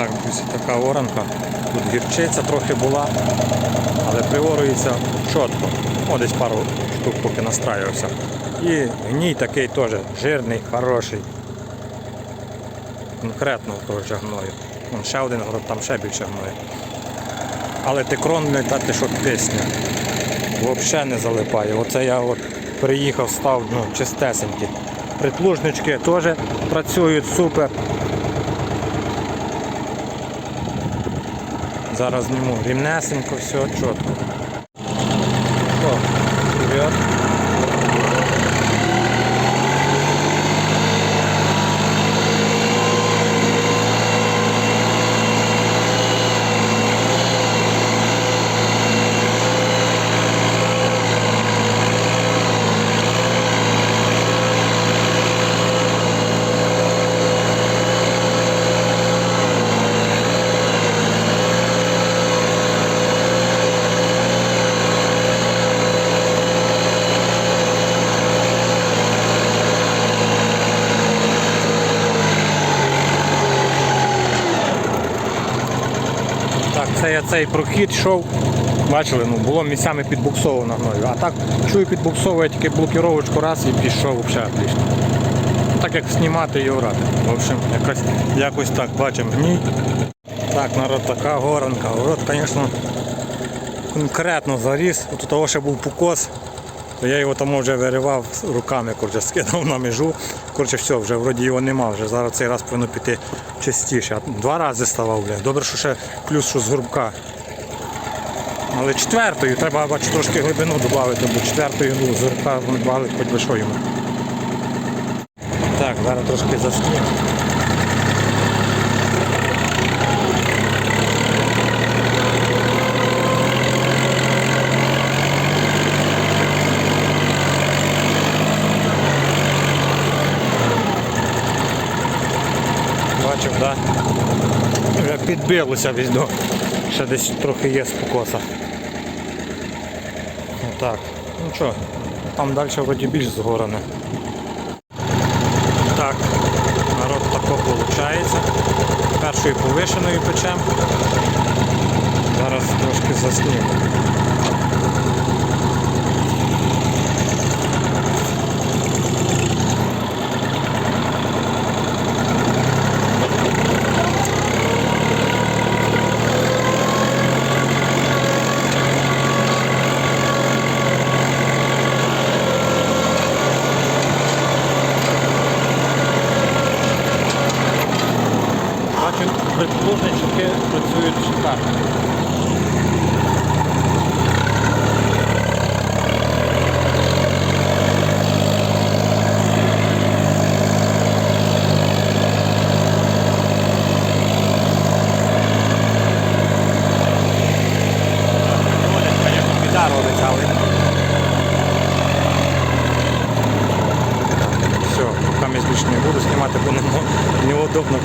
Так, друзі, така оранка. Тут гірчиця трохи була, але приорюється чітко. О, десь пару штук поки настраювався. І гній такий теж жирний, хороший. Конкретно теж гною. Вон ще один город, там ще більше гною. Але текрон не дати, що пісня. Взагалі не залипає. Оце я от приїхав, став ну, чистесенький. Притлужнички теж працюють супер. Зараз зніму рівнесенько, все чітко. О, привіт. Я цей прохід йшов. Бачили, ну було місцями підбуксовано мною. А так чую підбуксовує тільки блокіровочку раз і пішов взагалі Так як знімати і орати. В общем, якось, якось так бачимо гній. Так, народ, така горанка. Город, звісно, конкретно заріс. У того ще був покос, то я його тому вже виривав руками, коротше, скидав на межу. Коротше, все, вже вроді його нема, вже зараз цей раз повинно піти частіше. Два рази ставав, бля. Добре, що ще плюс що з горбка. Але четвертою треба бачу, трошки глибину додати, бо четвертою ну, з горбка вони бали хоч би що йому. Так, зараз трошки заснім. Бачив? Да? Вже підбилося візьду. Ще десь трохи є спокоса. Отак. Ну що, там далі вроді більш згорене. Так, народ тако виходить. Першою повишеною печем. Зараз трошки заснім. лужнички працюють шикарно. Все, пока я здесь не буду снимать, это неудобно